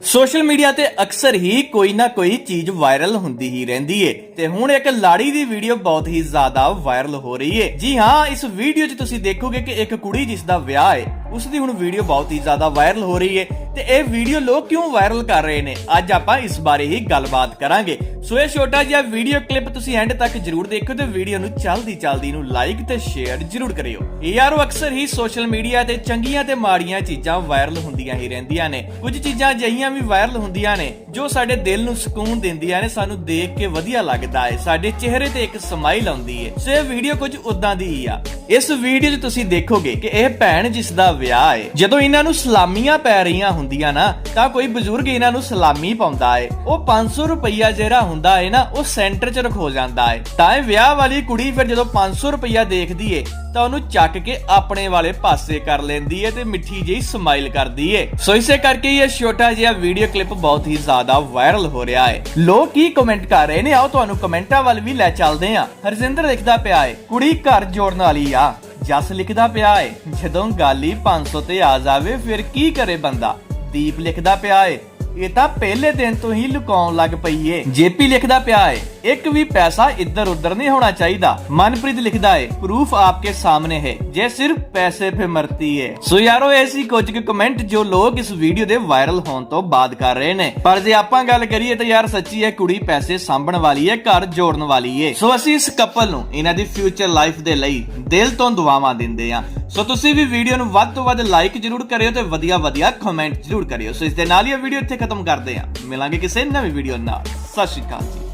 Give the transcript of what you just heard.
Social media ਤੇ ਅਕਸਰ ਹੀ ਕੋਈ ਨਾ ਕੋਈ ਚੀਜ਼ ਵਾਇਰਲ ਹੁੰਦੀ ਹੀ ਰਹਿੰਦੀ ਏ ਤੇ ਹੁਣ ਇੱਕ ਲਾੜੀ ਦੀ ਵੀਡੀਓ ਬਹੁਤ ਹੀ ਜ਼ਿਆਦਾ ਵਾਇਰਲ ਹੋ ਰਹੀ ਏ। ਜੀ ਹਾਂ, ਇਸ ਵੀਡੀਓ 'ਚ ਤੁਸੀਂ ਦੇਖੋਗੇ ਕਿ ਇੱਕ ਕੁੜੀ ਜਿਸ ਦਾ ਵਿਆਹ ਏ ਉਸ ਦੀ ਹੁਣ ਵੀਡੀਓ ਬਹੁਤ ਹੀ ਜ਼ਿਆਦਾ ਵਾਇਰਲ ਹੋ ਰਹੀ ਏ। ਤੇ ਇਹ ਵੀਡੀਓ ਲੋਕ ਕਿਉਂ ਵਾਇਰਲ ਕਰ ਰਹੇ ਨੇ? ਅੱਜ ਆਪਾਂ ਇਸ ਬਾਰੇ ਹੀ ਗੱਲਬਾਤ ਕਰਾਂਗੇ। ਸੋ ਇਹ ਛੋਟਾ ਜਿਹਾ ਵੀਡੀਓ ਕਲਿੱਪ ਤੁਸੀਂ ਐਂਡ ਤੱਕ ਜਰੂਰ ਦੇਖਿਓ ਤੇ ਵੀਡੀਓ ਨੂੰ ਚਲਦੀ ਚਲਦੀ ਨੂੰ ਲਾਈਕ ਤੇ ਸ਼ੇਅਰ ਜਰੂਰ ਕਰਿਓ। ਯਾਰੋ ਅਕਸਰ ਹੀ ਸੋਸ਼ਲ ਮੀਡੀਆ ਤੇ ਚੰਗੀਆਂ ਤੇ ਮਾੜੀਆਂ ਚੀਜ਼ਾਂ ਵਾਇਰਲ ਹੁੰਦੀਆਂ ਹੀ ਰਹਿੰਦੀਆਂ ਨੇ। ਕੁਝ ਚੀਜ਼ਾਂ ਅਜਿਹੀਆਂ ਵੀ ਵਾਇਰਲ ਹੁੰਦੀਆਂ ਨੇ, ਜੋ ਸਾਡੇ ਦਿਲ ਨੂੰ ਸਕੂਨ ਦਿੰਦੀਆਂ ਨੇ, ਸਾਨੂੰ ਦੇਖ ਕੇ ਵਧੀਆ ਲੱਗਦਾ ਹੈ। ਸਾਡੇ ਚਿਹਰੇ ਤੇ ਇੱਕ ਸਮਾਈਲ ਆਉਂਦੀ ਹੈ। ਸੋ ਇਹ ਵੀਡੀਓ ਕੁਝ ਉਦਾਂ ਦੀ ਹੀ ਆ। ਇਸ ਵੀਡੀਓ 'ਚ ਤੁਸੀਂ ਦੇਖੋਗੇ ਕਿ ਇਹ ਭੈਣ ਜਿਸ ਦਾ ਵਿਆਹ ਹੈ, ਜਦੋਂ ਇਹਨਾਂ ਨੂੰ ਸਲਾਮੀਆਂ ਪੈ ਰਹੀਆਂ ਹੁੰਦੀਆਂ ਨਾ, ਤਾਂ ਕੋਈ ਬਜ਼ੁਰਗ ਇਹਨਾਂ ਨੂੰ ਸਲਾਮੀ ਪਾਉਂਦਾ ਹੈ ਉਹ 500 ਰੁਪਈਆ ਜਿਹੜਾ ਹੁੰਦਾ ਹੈ ਨਾ, ਉਹ ਸੈਂਟਰ 'ਚ ਰਖੋ ਜਾਂਦਾ ਹੈ ਤਾਂ ਇਹ ਵਿਆਹ ਵਾਲੀ ਕੁੜੀ ਫਿਰ ਜਦੋਂ 500 ਰੁਪਈਆ ਦੇਖਦੀ ਏ, ਤਾਂ ਉਹਨੂੰ ਚੱਕ ਕੇ ਆਪਣੇ ਵਾਲੇ ਪਾਸੇ ਕਰ ਲੈਂਦੀ ਏ ਤੇ ਮਿੱਠੀ ਜਿਹੀ ਸਮਾਈਲ ਕਰਦੀ ਏ। ਸੋ ਇਸੇ ਕਰਕੇ ਇਹ ਛੋਟਾ ਜਿਹਾ ਵੀਡੀਓ ਕਲਿੱਪ ਬਹੁਤ ਹੀ ਜ਼ਿਆਦਾ ਵਾਇਰਲ ਹੋ ਰਿਹਾ ਹੈ ਲੋਕ ਕੀ ਕਮੈਂਟ ਕਰ ਰਹੇ ਨੇ? ਆਓ ਤੁਹਾਨੂੰ ਕਮੈਂਟਾਂ ਵੱਲ ਵੀ ਲੈ ਚੱਲਦੇ ਹਾਂ ਹਰਜਿੰਦਰ ਲਿਖਦਾ ਪਿਆ ਏ, ਕੁੜੀ ਘਰ ਜੋੜਨ ਵਾਲੀ ਆ। ਜਸ ਲਿਖਦਾ ਪਿਆ ਏ, ਜਦੋਂ ਗਾਲੀ ਹੀ 500 ਤੇ ਆ ਜਾਵੇ, ਫਿਰ ਕੀ ਕਰੇ ਬੰਦਾ? ਦੀਪ ਲਿਖਦਾ ਪਿਆ ਏ। ਇਹ ਤਾਂ ਪਹਿਲੇ ਦਿਨ ਤੋਂ ਹੀ ਲੁਕਾਉਣ ਲੱਗ ਪਈ ਏ। ਜੇਪੀ ਲਿਖਦਾ ਪਿਆ ਏ, ਇੱਕ ਵੀ ਪੈਸਾ ਇੱਧਰ ਉੱਧਰ ਨਹੀਂ ਹੋਣਾ ਚਾਹੀਦਾ। ਮਨਪ੍ਰੀਤ ਲਿਖਦਾ ਏ ਪ੍ਰੂਫ ਆਪਕੇ ਸਾਹਮਣੇ ਹੈ, ਜੇ ਸਿਰਫ ਪੈਸੇ ਪੇ ਮਰਤੀ ਏ। ਸੋ ਯਾਰੋ, ਐਸੀ ਕੁਝ ਕੁ ਕਮੈਂਟ ਜੋ ਲੋਕ ਇਸ ਵੀਡੀਓ ਦੇ ਵਾਇਰਲ ਹੋਣ ਤੋਂ ਬਾਅਦ ਕਰ ਰਹੇ ਨੇ। ਪਰ ਜੇ ਆਪਾਂ ਗੱਲ ਕਰੀਏ ਤਾਂ ਯਾਰ ਸੱਚੀ ਇਹ ਕੁੜੀ ਪੈਸੇ ਸਾਂਭਣ ਵਾਲੀ ਏ, ਘਰ ਜੋੜਨ ਵਾਲੀ ਏ। ਸੋ ਅਸੀਂ ਇਸ ਕਪਲ ਨੂੰ, ਇਹਨਾਂ ਦੀ ਫਿਊਚਰ ਲਾਈਫ ਦੇ ਲਈ ਦਿਲ ਤੋਂ ਦੁਆਵਾਂ ਦਿੰਦੇ ਆ। ਸੋ ਤੁਸੀਂ ਵੀ ਵੀਡੀਓ ਨੂੰ ਵੱਧ ਤੋਂ ਵੱਧ ਲਾਈਕ ਜਰੂਰ ਕਰਿਓ ਤੇ ਵਧੀਆ ਵਧੀਆ ਕਮੈਂਟ ਜਰੂਰ ਕਰਿਓ। ਸੋ ਇਸ ਦੇ ਨਾਲ ਹੀ ਇਹ ਵੀਡੀਓ ਇੱਥੇ ਖਤਮ ਕਰਦੇ ਆ। ਮਿਲਾਂਗੇ ਕਿਸੇ ਨਵੀਂ ਵੀਡੀਓ ਨਾਲ। ਸਤਿ ਸ਼੍ਰੀ ਅਕਾਲ ਜੀ।